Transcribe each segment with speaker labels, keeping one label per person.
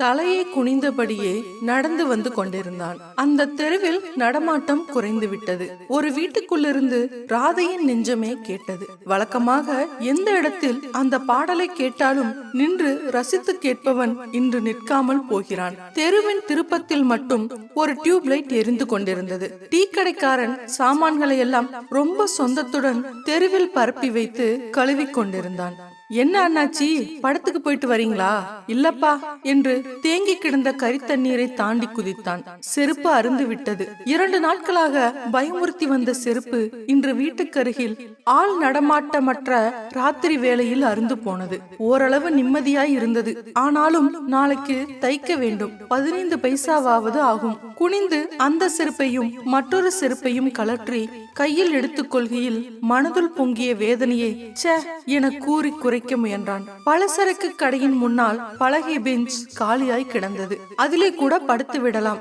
Speaker 1: தலையை குனிந்தபடியே நடந்து வந்து கொண்டிருந்தான். அந்த தெருவில் நடமாட்டம் குறைந்து விட்டது. ஒரு வீட்டுக்குள்ளிருந்து ராதையின் நெஞ்சமே கேட்டது. வழக்கமாக எந்த இடத்தில் அந்த பாடலை கேட்டாலும் நின்று ரசித்து கேட்பவன் இன்று நிற்காமல் போகிறான். தெருவின் திருப்பத்தில் மட்டும் ஒரு டியூப் லைட் எரிந்து கொண்டிருந்தது. டீ கடைக்காரன் சாமான்களை எல்லாம் ரொம்ப சொந்தத்துடன் தெருவில் பரப்பி வைத்து கழுவி கொண்டிருந்தான். என்ன அண்ணாச்சி படத்துக்கு போயிட்டு வரீங்களா? இல்லப்பா என்று தேங்கி கிடந்த கரித்தண்ணீரை தாண்டி குதித்தான். செருப்பு அருந்து விட்டது. இரண்டு நாட்களாக பயமுறுத்தி வந்த செருப்பு இன்று வீட்டுக்கருகில் ஆள் நடமாட்டமற்ற ராத்திரி வேளையில் அருந்து போனது. ஓரளவு நிம்மதியாய் இருந்தது. ஆனாலும் நாளைக்கு தைக்க வேண்டும். பதினைந்து பைசாவாவது ஆகும். குனிந்து அந்த செருப்பையும் மற்றொரு செருப்பையும் கலற்றி கையில் எடுத்துக்கொள்கையில் மனதுள் பொங்கிய வேதனையை ச என கூறி குறைக்க முயன்றான். பலசரக்கு கடையின் முன்னால் பலகை பெஞ்ச் காலியாய் கிடந்தது. அதிலே கூட படுத்து விடலாம்.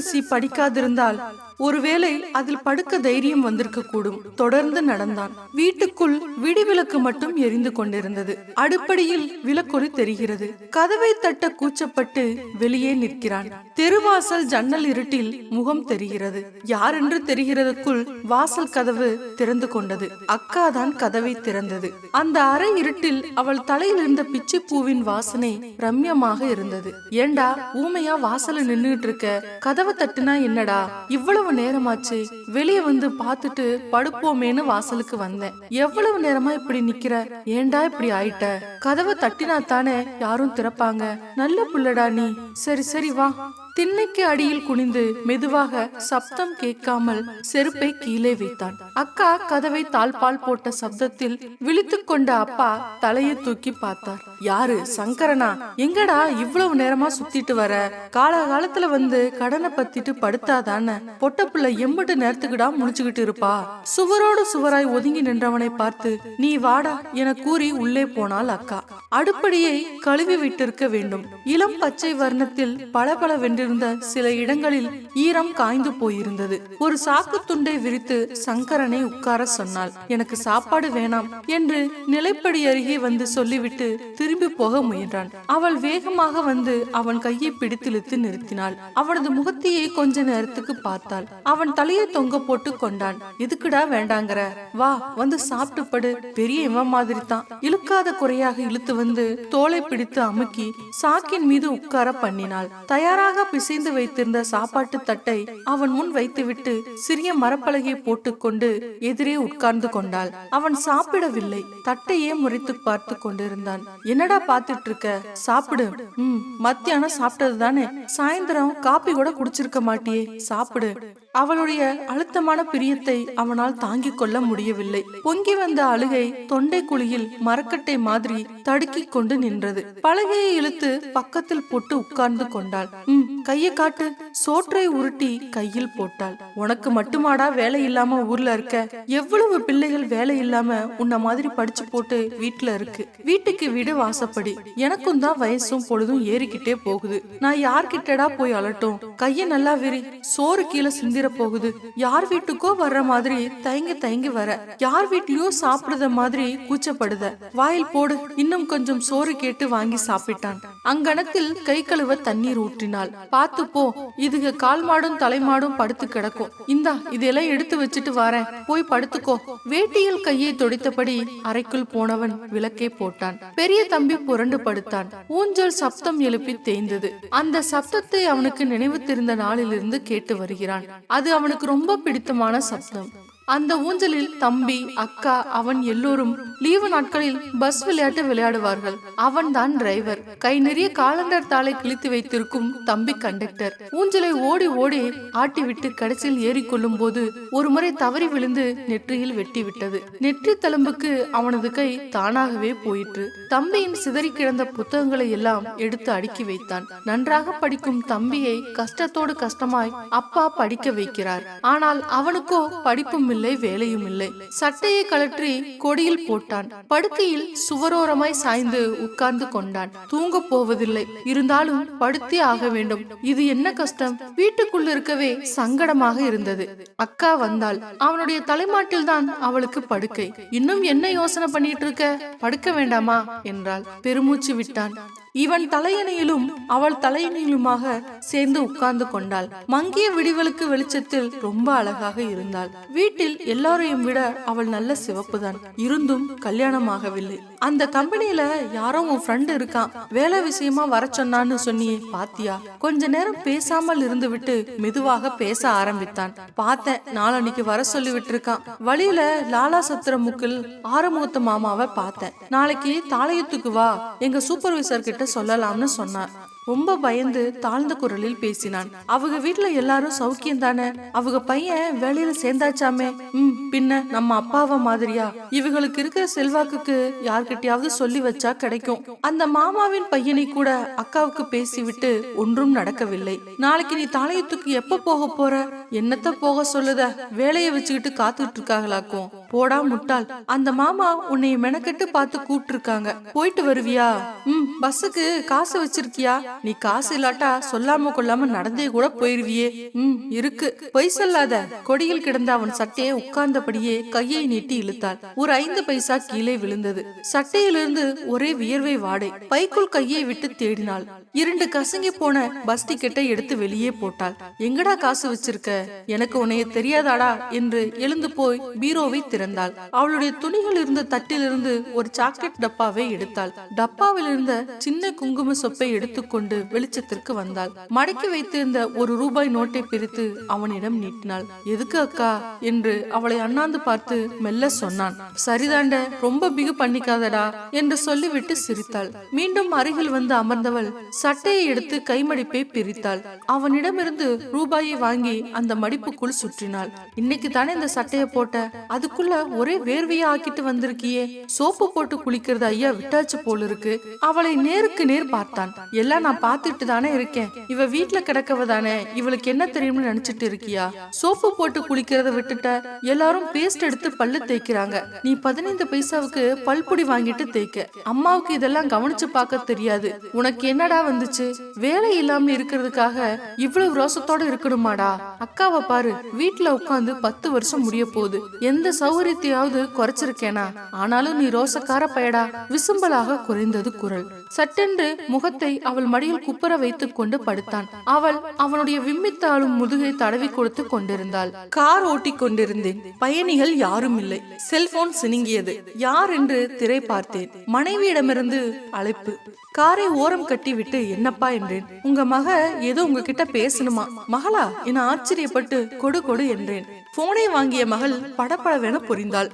Speaker 1: சி படிக்காதிருந்தால் ஒருவேளை அதில் படுக்க தைரியம் வந்திருக்க கூடும் தொடர்ந்து நடந்தான். வீட்டுக்குள் விடிவிளக்கு மட்டும் எரிந்து கொண்டிருந்தது. அடுப்படியில் விளக்கொரு தெரிகிறது. கதவை தட்ட கூச்சப்பட்டு வெளியே நிற்கிறான். தெருவாசல் ஜன்னல் இருட்டில் முகம் தெரிகிறது. யாரென்று தெரிகிறதுக்குள் வாசல் கதவு திறந்து கொண்டது. அக்கா தான் கதவை திறந்தது. அந்த அறை இருட்டில் அவள் தலையில் இருந்த பிச்சை பூவின் வாசனை ரம்யமாக இருந்தது. ஏண்டா ஊமையா வாசல்ல நின்னுட்டு இருக்க? கதவை தட்டுனா என்னடா? இவ்வளவு எவ்வளவு நேரமாச்சு? வெளியே வந்து பார்த்துட்டு படுப்போமேன்னு வாசலுக்கு வந்தேன். எவ்வளவு நேரமா இப்படி நிக்கிற? ஏண்டா இப்படி ஆயிட்ட? கதவை தட்டினா தானே யாரும் திறப்பாங்க? நல்ல புள்ளடா நீ. சரி சரி வா. திண்ணைக்கு அடியில் குனிந்து மெதுவாக சப்தம் கேட்காமல் செருப்பை கீழே வைத்தான். அக்கா கதவை தாழ்பால் போட்ட சப்தத்தில் விழித்துக் கொண்ட அப்பா தலையை தூக்கி பார்த்தார். யாரு? சங்கரனா? எங்கடா இவ்வளவு நேரமா சுத்திட்டு வர? காலகாலத்துல வந்து கடனை பத்திட்டு படுத்தாதான? பொட்ட பிள்ளை எம்பட்டு நேரத்துக்குடா முடிச்சுக்கிட்டு இருப்பா. சுவரோடு சுவராய் ஒதுங்கி நின்றவனை பார்த்து நீ வாடா என கூறி உள்ளே போனாள் அக்கா. அடுப்படியை கழுவி விட்டிருக்க வேண்டும். இளம் பச்சை வர்ணத்தில் பளபள வென்றிருந்த சில இடங்களில் ஈரம் காய்ந்து போயிருந்தது. ஒரு சாக்கு துண்டை விரித்து சங்கரனை உட்கார சொன்னாள். எனக்கு சாப்பாடு வேணாம் என்று நிலைப்படி அருகே வந்து சொல்லிவிட்டு திரும்பி போக முயன்றான். அவள் வேகமாக வந்து அவன் கையை பிடித்திழுத்து நிறுத்தினாள். அவனது முகத்தையே கொஞ்ச நேரத்துக்கு பார்த்தாள். அவன் தலையை தொங்க போட்டு கொண்டான். எதுக்குடா வேண்டாங்கற. வா வந்து சாப்பிட்டு படு பெரிய இவன் மாதிரி தான் இழுக்காத குறையாக இழுத்து வந்து தோலை பிடித்து அமுக்கி சாக்கின் மீது உட்கார பண்ணினாள். தயாராக பிசைந்து வைத்திருந்த சாப்பாட்டு தட்டை அவன் முன் வைத்துவிட்டு சிறிய மரப்பலகையை போட்டுக்கொண்டு எதிரே உட்கார்ந்து கொண்டாள். அவன் சாப்பிடவில்லை. தட்டையே முறைத்து பார்த்து கொண்டிருந்தான். என்னடா பாத்துட்டு இருக்க சாப்பிடு. ம் மத்தியானம் சாப்பிட்டது தானே சாயந்தரம் காப்பி கூட குடிச்சிருக்க மாட்டியே. சாப்பிடு. Поехали. அவளுடைய அழுத்தமான பிரியத்தை அவனால் தாங்கிக் கொள்ள முடியவில்லை. பொங்கி வந்த அழுகை தொண்டை குழியில் மரக்கட்டை மாதிரி தடுக்கிக் கொண்டு நின்றது. பலகையை இழுத்து பக்கத்தில் போட்டு உட்கார்ந்து கொண்டாள். உம் கையை காட்டு சோற்றை உருட்டி கையில் போட்டாள். உனக்கு மட்டுமாடா வேலை இல்லாம ஊர்ல இருக்க? எவ்வளவு பிள்ளைகள் வேலை இல்லாம உன்ன மாதிரி படிச்சு போட்டு வீட்டுல இருக்கு? வீட்டுக்கு வீடு வாசப்படி. எனக்கும் தான் வயசும் பொழுதும் ஏறிக்கிட்டே போகுது. நான் யார்கிட்டடா போய் அலட்டும்? கைய நல்லா விரி. சோறு கீழே சிந்திர போகுது. யார் வீட்டுக்கோ வர்ற மாதிரி தயங்கி தயங்கி வர. யார் வீட்லயோ சாப்பிடுற மாதிரி கூச்சப்படுத. வாயில் போடு. இன்னும் கொஞ்சம் சோறு கேட்டு வாங்கி சாப்பிட்டான். அங்கணத்தில் கை கழுவ தண்ணீர் ஊற்றினாள். பார்த்து போ. இதுக கால் மாடும் தலைமாடும் படுத்து கிடக்கும். இந்தா இதெல்லாம் எடுத்து வச்சுட்டு வரேன். போய் படுத்துக்கோ. வேட்டியில் கையை தொடித்தபடி அறைக்குள் போனவன் விளக்கே போட்டான். பெரிய தம்பி புரண்டு படுத்தான். ஊஞ்சல் சப்தம் எழுப்பி தேய்ந்தது. அந்த சப்தத்தை அவனுக்கு நினைவு தெரிந்த நாளிலிருந்து கேட்டு வருகிறான். அது அவனுக்கு ரொம்ப பிடித்தமான சப்தம். அந்த ஊஞ்சலில் தம்பி அக்கா அவன் எல்லோரும் லீவு நாட்களில் பஸ் விளையாட்டு விளையாடுவார்கள். அவன் தான் டிரைவர் கை நிறைய காலண்டர் தாளை கிழித்து வைத்திருக்கும் தம்பி கண்டக்டர் ஊஞ்சலை ஓடி ஓடி ஆட்டிவிட்டு கடைசியில் ஏறிக்கொள்ளும் போது ஒரு முறை தவறி விழுந்து நெற்றியில் வெட்டி விட்டது. நெற்றி தழும்புக்கு அவனது கை தானாகவே போயிற்று. தம்பியின் சிதறி கிடந்த புத்தகங்களை எல்லாம் எடுத்து அடுக்கி வைத்தான். நன்றாக படிக்கும் தம்பியை கஷ்டத்தோடு கஷ்டமாய் அப்பா படிக்க வைக்கிறார். ஆனால் அவனுக்கோ படிப்பும் இல்லை வேலையும் இல்லை. சட்டையை கழற்றி கொடியில் போட்டான். படுக்கையில் சுவரோரமாய் சாய்ந்து உட்கார்ந்து கொண்டான். தூங்க போவதில்லை. இருந்தாலும் படுத்தே ஆக வேண்டும். இது என்ன கஷ்டம்? வீட்டுக்குள் இருக்கவே சங்கடமாக இருந்தது. அக்கா வந்தாள். அவனுடைய தலைமாட்டில் தான் அவளுக்கு படுக்கை. இன்னும் என்ன யோசனை பண்ணிட்டு இருக்க? படுக்க வேண்டாமா? என்றாள். பெருமூச்சு விட்டான். இவன் தலையணையிலும் அவள் தலையணையிலுமாக சேர்ந்து உட்கார்ந்து கொண்டாள். மங்கிய விடிவலுக்கு வெளிச்சத்தில் ரொம்ப அழகாக இருந்தாள். வீட்டில் எல்லாரையும் விட அவள் நல்ல சிவப்புதான். இருந்தும் கல்யாணமாகவில்லை. அந்த கம்பெனியில யாரோ உன் ஃப்ரெண்ட் இருக்கான். வேலை விஷயமா வர சொன்னான்னு சொன்னியே பாத்தியா? கொஞ்ச நேரம் பேசாமல் இருந்து விட்டு மெதுவாக பேச ஆரம்பித்தான். பார்த்தேன் நாளன்னைக்கு வர சொல்லி விட்டுருக்கான் வழியில லாலா சத்திர முக்கில் ஆறுமுகத்து மாமாவை பார்த்தேன். நாளைக்கு தாளையத்துக்கு வா. எங்க சூப்பர்வைசர் கிட்ட சொல்லலாம்னு சொன்னார் ரொம்ப பயந்து தாழ்ந்த குரலில் பேசினான். அவங்க வீட்டுல எல்லாரும் சௌக்கியம் தானே? அவங்க பையன் வேலையில சேர்ந்தாச்சாமே? ம் பின்ன நம்ம அப்பாவ மாதிரியா? இவங்களுக்கு இருக்கிற செல்வாக்குக்கு யார்கிட்டயாவது சொல்லி வச்சா கிடைக்கும். அந்த மாமாவின் பையனை கூட அக்காவுக்கு பேசிவிட்டு ஒன்றும் நடக்கவில்லை. நாளைக்கு நீ தாளையத்துக்கு எப்ப போக போற? என்னத்த போக சொல்லுத? வேலையை வச்சுக்கிட்டு காத்துட்டு இருக்காங்களாக்கும் போடா முட்டாள் அந்த மாமா உன்னை மெனக்கெட்டு பார்த்து கூப்பிட்டு இருக்காங்க போயிட்டு வருவியா? ம் பஸ்ஸுக்கு காசு வச்சிருக்கியா? நீ காசு இல்லாட்டா சொல்லாம கொள்ளாம நடந்தே கூட போயிருவியே. ம் இருக்கு. பொய் சொல்லாத. கொடியில் கிடந்த அவன் சட்டையை உட்கார்ந்தபடியே கையை நீட்டி இழுத்தாள். ஒரு ஐந்து பைசா கீழே விழுந்தது. சட்டையிலிருந்து ஒரே வியர்வை வாடை. பைக்குள் கையை விட்டு தேடினாள். இரண்டு கசங்கி போன பஸ் டிக்கெட்டை எடுத்து வெளியே போட்டாள். எங்கடா காசு வச்சிருக்க? எனக்கு உன்னைய தெரியாதாடா? என்று எழுந்து போய் பீரோவை திறந்தாள் அவளுடைய துணிகள் இருந்த தட்டிலிருந்து ஒரு சாக்லேட் டப்பாவை எடுத்தாள். டப்பாவில் இருந்த சின்ன குங்கும சொப்பை எடுத்துக்கொண்டு வெளிச்சத்திற்கு வந்தாள். மடக்கி வைத்திருந்த ஒரு ரூபாய் நோட்டை பிரித்து அவனிடம் நீட்டினாள். எதுக்கு அக்கா? என்று அவளை அண்ணாந்து பார்த்து மெல்ல சொன்னான். சரிதாண்ட ரொம்ப பிகு பண்ணிக்காதடா என்று சொல்லிவிட்டு சிரித்தாள். மீண்டும் அருகில் வந்து அமர்ந்தவள் சட்டையை எடுத்து கைமடிப்பை பிரித்தாள். அவனிடமிருந்து ரூபாயை வாங்கி அந்த மடிப்புக்குள் சுற்றினாள். இன்னைக்கு தானே இந்த சட்டையை போட்ட? அதுக்குள்ள ஒரே வேர்வையா ஆக்கிட்டு வந்திருக்கியே. சோப்பு போட்டு குளிக்கிறது ஐயா விட்டாச்சு போல இருக்கு. அவளை நேருக்கு நேர் பார்த்தான். எல்லாம் நான் பாத்துட்டு தானே இருக்கேன். இவ வீட்டுல கிடக்கவ தானே. இவளுக்கு என்ன தெரியும்னு நினைச்சிட்டு இருக்கியா? சோப்பு போட்டு குளிக்கிறத விட்டுட்ட. எல்லாரும் பேஸ்ட் எடுத்து பல்லு தேய்க்கிறாங்க. நீ பதினைந்து பைசாவுக்கு பல்புடி வாங்கிட்டு தேய்க்க. அம்மாவுக்கு இதெல்லாம் கவனிச்சு பார்க்க தெரியாது. உனக்கு என்னடா வந்துச்சு? வேலை இல்லாம இருக்கிறதுக்காக இவ்வளவு ரோசத்தோட இருக்கணுமாடா? அக்காவை பாரு வீட்டுல உட்காந்து பத்து வருஷம் முடிய போகுது. எந்த சௌகரியத்தையாவது குறைச்சிருக்கேனா? ஆனாலும் நீ ரோசக்கார பயடா. விசும்பலாக குறைந்தது குரல். சட்டென்று முகத்தை அவள் மடியில் குப்புற வைத்துக் கொண்டு படுத்தான். அவள் அவனுடைய விம்மித்தாளும் முதுகை தடவி கொடுத்து கொண்டிருந்தாள். கார் ஓட்டி கொண்டிருந்தேன். பயணிகள் யாரும் இல்லை. செல்போன் சினுங்கியது. யார் என்று திரை பார்த்தேன். மனைவியிடமிருந்து அழைப்பு. காரை ஓரம் கட்டி விட்டு என்னப்பா என்றேன். உங்க மக ஏதோ உங்ககிட்ட பேசணுமா? மகளா? என ஆச்சரியப்பட்டு கொடு கொடு என்றேன். போனை வாங்கிய மகள் படபடவென புரிந்தாள்.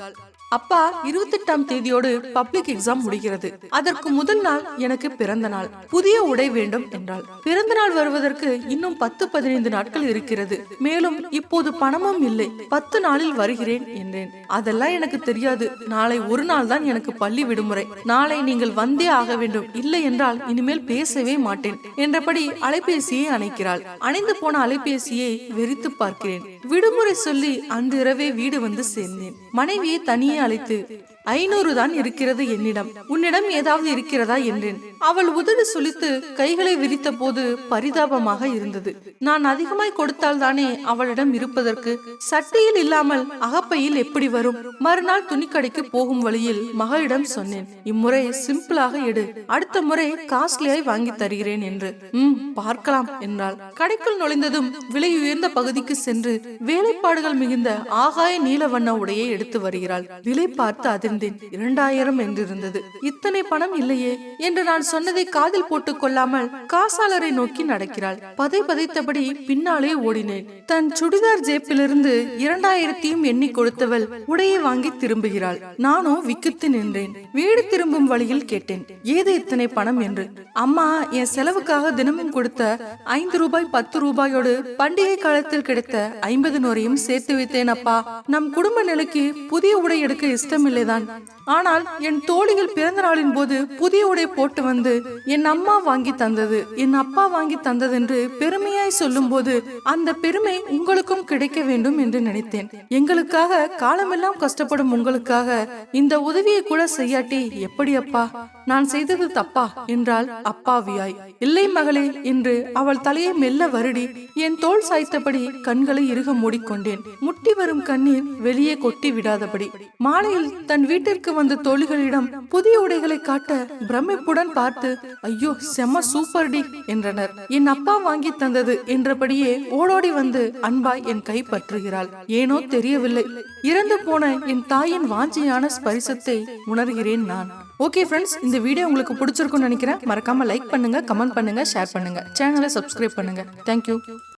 Speaker 1: அப்பா இருபத்தெட்டாம் தேதியோடு பப்ளிக் எக்ஸாம் முடிகிறது அதற்கு முதல் நாள் எனக்கு பிறந்த நாள். புதிய உடை வேண்டும் என்றாள். பிறந்த நாள் வருவதற்கு இன்னும் பத்து பதினைந்து நாட்கள் இருக்கிறது. மேலும் இப்போது பணமும் இல்லை. பத்து நாளில் வருகிறேன் என்றேன். அதெல்லாம் எனக்கு தெரியாது. நாளை ஒரு நாள் தான் எனக்கு பள்ளி விடுமுறை. நாளை நீங்கள் வந்தே ஆக வேண்டும். இல்லை என்றால் இனிமேல் பேசவே மாட்டேன் என்றபடி அலைபேசியை அணைக்கிறாள். அணைந்து போன அலைபேசியை வெறித்து பார்க்கிறேன். விடுமுறை சொல்லி அன்று இரவே வீடு வந்து சேர்ந்தேன். மனைவியை தனியே அழைத்து ஐநூறு தான் இருக்கிறது என்னிடம். உன்னிடம் ஏதாவது இருக்கிறதா? என்றேன். அவள் உதடு சுழித்து கைகளை விரித்த போது பரிதாபமாக இருந்தது. நான் அதிகமாய் கொடுத்தால் தானே அவளிடம் இருப்பதற்கு? சட்டையில் இல்லாமல் அகப்பையில் எப்படி வரும்? மறுநாள் துணிக்கடைக்கு போகும் வழியில் மகளிடம் சொன்னேன். இம்முறை சிம்பிளாக எடு. அடுத்த முறை காஸ்ட்லியாய் வாங்கி தருகிறேன் என்று. ம் பார்க்கலாம் என்றாள். கடைக்குள் நுழைந்ததும் விலை உயர்ந்த பகுதிக்கு சென்று வேலைப்பாடுகள் மிகுந்த ஆகாய நீல வண்ண உடையை எடுத்து வருகிறாள். விலை பார்த்து அதிர்ந்தேன். இரண்டாயிரம் என்றிருந்தது. இத்தனை பணம் இல்லையே என்று நான் சொன்னதை காதில் போட்டுக் கொள்ளாமல் காசாளரை நோக்கி நடக்கிறாள். பதை பதைத்தபடி பின்னாலே ஓடினேன். தன் சுடிதார் ஜேப்பிலிருந்து இரண்டாயிரத்தையும் எண்ணி கொடுத்தவள் உடையை வாங்கி திரும்புகிறாள். நானும் விக்கித்து நின்றேன். வீடு திரும்பும் வழியில் கேட்டேன். ஏது இத்தனை பணம் என்று. அம்மா என் செலவுக்காக தினமும் கொடுத்த ஐந்து ரூபாய் பத்து ரூபாயோடு பண்டிகை காலத்தில் கிடைத்த ஐம்பது நூறையும் சேர்த்து வைத்தேன் அப்பா. நம் குடும்ப நிலைக்கு புதிய உடை எடுக்க இஷ்டமில்லைதான். ஆனால் என் தோழிகள் பிறந்த நாளின் போது புதிய உடை போட்டு வந்து என் அம்மா வாங்கி தந்தது. என் அப்பா வாங்கி தந்ததென்று பெருமையாய் சொல்லும்போது அந்த பெருமை உங்களுக்கும் கிடைக்க வேண்டும் என்று நினைத்தேன். எங்களுக்காக காலமெல்லாம் கஷ்டப்படும் உங்களுக்காக இந்த உதவியை கூட செய்யாட்டி எப்படி அப்பா? நான் செய்தது தப்பா? என்றாள் அப்பாவியாய். இல்லை மகளே என்று அவள் தலையை மெல்ல வருடி. என் தோள் சாய்த்தபடி கண்களை இறுக மூடிக்கொண்டேன். முட்டி வரும் கண்ணீர் வெளியே கொட்டி விடாதபடி. மாலையில் தன் வீட்டிற்கு வந்த தோழிகளிடம் புதிய உடைகளை காட்ட பிரமிப்புடன் பார்த்து ஐயோ செம சூப்பர் டி என்றனர். என் அப்பா வாங்கி தந்தது என்றபடியே ஓடோடி வந்து அன்பாய் என் கை பற்றுகிறாள். ஏனோ தெரியவில்லை. இறந்து போன என் தாயின் வாஞ்சியான ஸ்பரிசத்தை உணர்கிறேன் நான். ஓகே ஃப்ரெண்ட்ஸ் இந்த வீடியோ உங்களுக்கு பிடிச்சிருக்கும்னு நினைக்கிறேன். மறக்காம லைக் பண்ணுங்க கமெண்ட் பண்ணுங்க ஷேர் பண்ணுங்க. சேனலை சப்ஸ்கிரைப் பண்ணுங்க. தேங்க்யூ